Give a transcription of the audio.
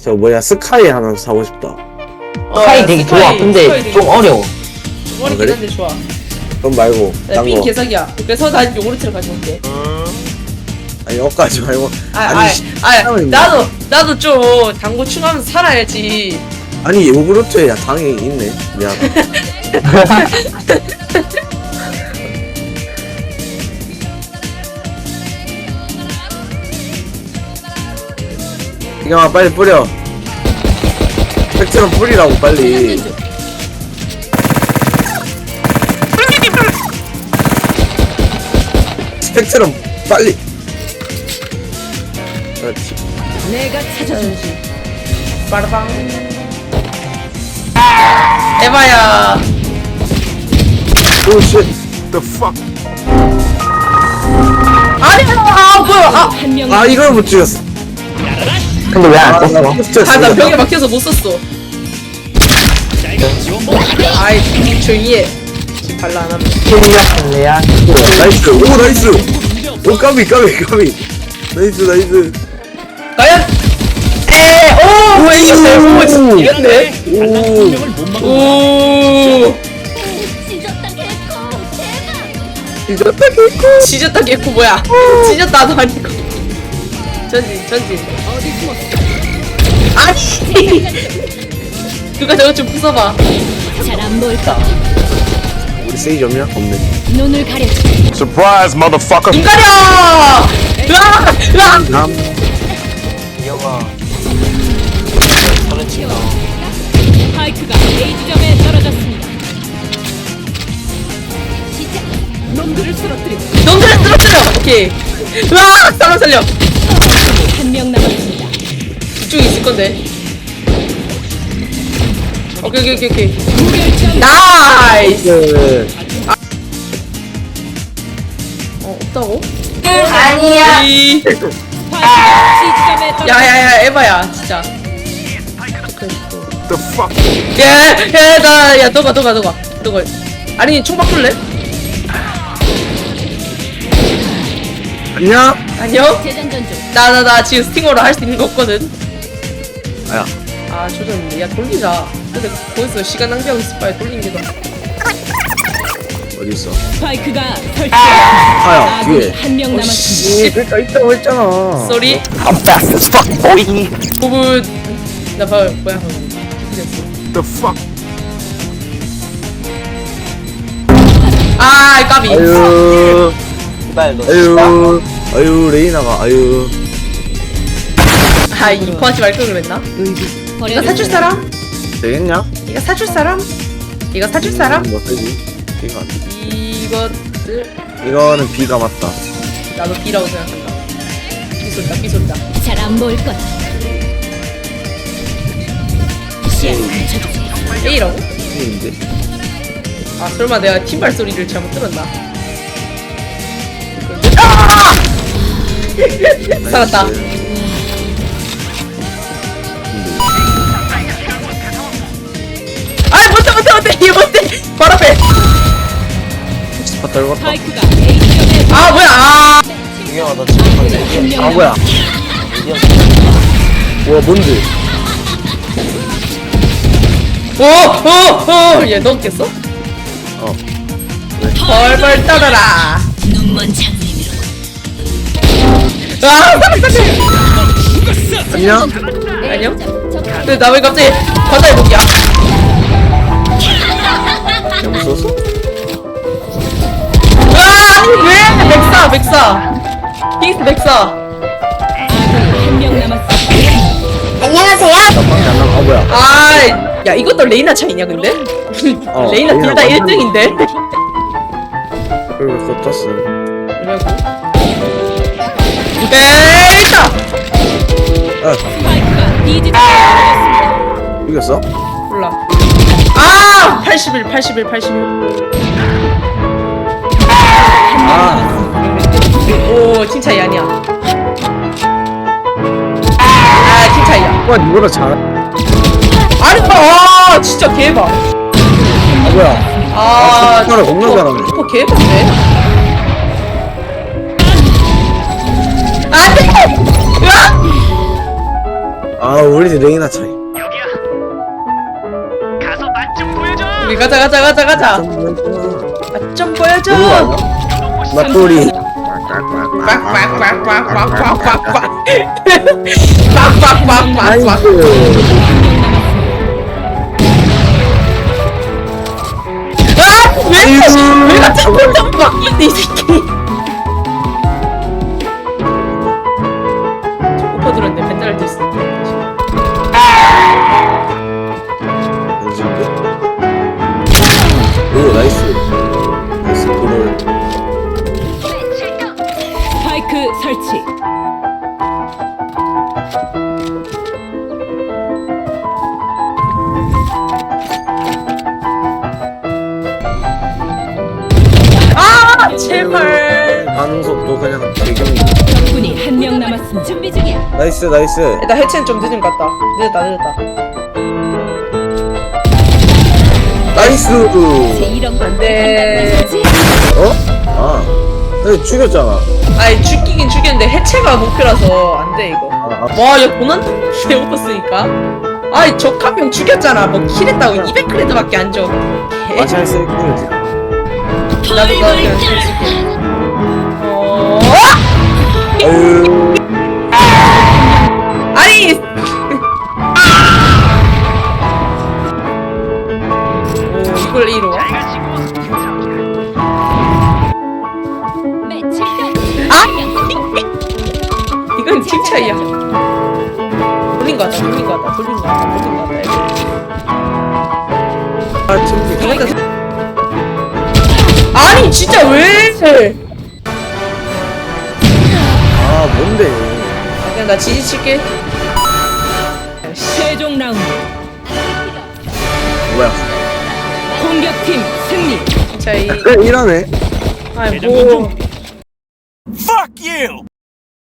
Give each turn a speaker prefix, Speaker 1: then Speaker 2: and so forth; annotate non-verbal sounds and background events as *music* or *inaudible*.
Speaker 1: 저 뭐야 스카이 하나 사고 싶다.
Speaker 2: 어,
Speaker 3: 스카이
Speaker 2: 야,
Speaker 3: 되게
Speaker 2: 스카이,
Speaker 3: 좋아. 근데 좀
Speaker 2: 좋아.
Speaker 3: 어려워.
Speaker 2: 어렵긴
Speaker 1: 그래?
Speaker 2: 한데 좋아.
Speaker 1: 그건 말고
Speaker 2: 나딴빈
Speaker 1: 거.
Speaker 2: 개사기야. 그래서 난 요구르트를 가지고 올게.
Speaker 1: 아니 여기까지 말고.
Speaker 2: 아,
Speaker 1: 아니,
Speaker 2: 아,
Speaker 1: 씨,
Speaker 2: 아,
Speaker 1: 사람이
Speaker 2: 나도 나도 좀 당구 충하면서 살아야지.
Speaker 1: 아니 요구르트에 당이 있네. 미안. *laughs* 이경아 빨리 뿌려. 팩트럼 뿌리라고 빨리. 스펙트럼 빨리. 그렇지.
Speaker 4: 내가 찾아준지.
Speaker 2: 빠르방. 에바야.
Speaker 1: 오 쉣.
Speaker 5: The fuck?
Speaker 2: 아니, 아, 뭐야. 아.
Speaker 1: 아 이걸 못 죽였어.
Speaker 3: 근데 왜안
Speaker 1: 아,
Speaker 3: 썼어?
Speaker 1: 나
Speaker 2: 아, 나 벽에 막혀서 못 썼어. 아이, 조용히 해. 지금 발라 안 하면.
Speaker 3: 생겼을래야?
Speaker 1: 나이스. 오 나이스. 오 까비 까비 까비. 나이스 나이스.
Speaker 2: 과연? 에, 오, 오, 이겼어요. 오, 진짜 이겼네.
Speaker 1: 오.
Speaker 2: 오,
Speaker 6: 찢었다 개코 대박
Speaker 1: 이겼다 개코.
Speaker 2: 지졌다 개코 뭐야? 지졌다 도 아니고. 전진, 전진.
Speaker 4: 어디 숨었어?
Speaker 2: 아니. 누가 저거 좀 부숴봐.
Speaker 4: 잘안 보일까?
Speaker 1: 우리 세이지 없냐? 없네.
Speaker 4: 눈을 가려.
Speaker 5: Surprise, motherfucker!
Speaker 2: 인가려! 으아! 으아!
Speaker 1: 남.
Speaker 3: 이영아. 서른 칠
Speaker 4: 파이크가 A 지점에 떨어졌습니다. 놈들을 쓰러뜨리고
Speaker 2: 놈들을 쓰러뜨려! 오케이. 으아! 사람 살려!
Speaker 4: 한명 남았습니다.
Speaker 2: 이쪽에 있을 건데. 오케이, 오케이, 오케이, 오케이.
Speaker 4: 무결점.
Speaker 2: 나이스!
Speaker 1: 네.
Speaker 2: 어, 없다고?
Speaker 6: 아니야
Speaker 2: 이...
Speaker 4: 지점에 떨어졌습니다.
Speaker 2: 야야 야 에바야 진짜
Speaker 5: The fuck?
Speaker 2: 야 야나 너가 너가 너가 너가 아니 총 바꿀래?
Speaker 1: 안녕.
Speaker 2: 안녕?
Speaker 4: 재장전 중.
Speaker 2: 나 나 나 지금 스팅어로 할 수 있는 거 없거든
Speaker 1: 아야.
Speaker 2: 아 조졌네 야 돌리자 근데 거기서 시간 낭비하고 있을 바에 돌리는 게 더.
Speaker 1: 어디 있어?
Speaker 4: 파이크가 설치.
Speaker 1: 아야
Speaker 4: 아군이
Speaker 1: 뒤에.
Speaker 4: 한명 남았습니다.
Speaker 1: 이 그러니까 있다고 했잖아.
Speaker 2: 쏘리
Speaker 3: I'm fast as fuck, boy.
Speaker 2: 부분 나봐 뭐야 됐어.
Speaker 5: The fuck?
Speaker 2: 아 까비
Speaker 1: 아유.
Speaker 3: 너
Speaker 1: 아유. 아유 레이나가 아유.
Speaker 2: 아 이거 하지 말걸 그랬나? 이거 사줄 사람?
Speaker 1: 되겠냐?
Speaker 2: 이거 사줄 사람? 이거 사줄 사람?
Speaker 1: 뭐 쓰지? B가 안 돼.
Speaker 2: 이것들
Speaker 1: 이거는 B가 맞다.
Speaker 2: 나도 B라고 생각한다 B 쏜다
Speaker 4: 잘안 보일 거야. 시야.
Speaker 2: A라고?
Speaker 1: B인데.
Speaker 2: 아 설마 내가 팀발 소리를 잘못 들었나? 살았다. 아 못해 못해 못해 이거 못해 바로 앞에.
Speaker 4: 파이크가 A 지점에
Speaker 2: 아 뭐야 아
Speaker 3: 이영아 너 지금
Speaker 1: 한명아 뭐야? 와 뭔데?
Speaker 2: 오오오얘 넣었겠어?
Speaker 1: 어.
Speaker 2: 벌벌 떨어라
Speaker 4: 눈먼.
Speaker 2: 아
Speaker 1: 안녕?
Speaker 2: 안녕 근데 나왜 갑자기 바다에 목이야
Speaker 1: 썼어?
Speaker 2: 아 아니 왜 맥사 맥사 킹스 맥사
Speaker 4: 한명 남았습니다.
Speaker 6: 안녕하세요
Speaker 1: 방이 안 나가. 아 뭐야?
Speaker 2: 아야 이것도 레이나 차이냐 근데? *laughs*
Speaker 1: 어,
Speaker 2: 레이나 둘다
Speaker 1: 레이나
Speaker 2: 1등인데
Speaker 1: 그리고 떴어.
Speaker 2: 에
Speaker 1: 아
Speaker 4: 파이크가 B 지점에 떨어졌습니다.
Speaker 1: 이겼어?
Speaker 2: 몰라 아 81 81 81
Speaker 1: 아.
Speaker 2: 오 칭차이 아니야 아팀 차이야
Speaker 1: 와 이거라 잘.
Speaker 2: 아니 아 진짜 개봐
Speaker 1: 아 뭐야?
Speaker 2: 아
Speaker 1: 아, 칭차를 겁나 잘하네.
Speaker 2: 어 개봐네 안돼 으악
Speaker 1: 아 우리 집 레이나 차이
Speaker 2: 우리 가자 가자 가자 가자
Speaker 1: 좀 보여주나.
Speaker 2: 아, 좀 보여줘
Speaker 1: 거 아니야? 맞돌이
Speaker 2: 빡빡빡빡빡빡빡빡빡
Speaker 1: 나이스
Speaker 2: 빡빡빡빡빡 아! 왜? 왜가 자꾸 좀 바뀌니 이 새끼
Speaker 1: 속도 그냥 배경이
Speaker 4: 적군이 한 명 남았습니다. 준비 중이야.
Speaker 1: 나이스 나이스.
Speaker 2: 일단 해체는 좀 늦은 것 같다. 늦었다 늦었다.
Speaker 1: 나이스.
Speaker 4: 이런 건
Speaker 2: 안돼
Speaker 1: 어? 아 근데 죽였잖아.
Speaker 2: 아니 죽이긴 죽였는데 해체가 목표라서 안 돼 이거.
Speaker 1: 아, 아.
Speaker 2: 와얘 고난 배고팠으니까. 아이 적한명 죽였잖아. 뭐 킬했다고 200크레드밖에 안줘.
Speaker 1: 마샬 세이크지.
Speaker 2: 나도 나도 그냥 줄게. 어 아니! 오 이걸 1호 아? 이건 팀 차이야. 돌린 거 같다 돌린 거 같다 돌린 거 같다 돌린 거 같다
Speaker 1: 아팀
Speaker 2: 이거 아니 진짜
Speaker 1: 왜아 뭔데
Speaker 2: 그냥 나 지지칠게
Speaker 4: 최종 라운드.
Speaker 1: 뭐야
Speaker 4: 공격팀 승리.
Speaker 2: 차이
Speaker 1: 그래 이러네
Speaker 2: 아니 뭐
Speaker 5: Fuck you!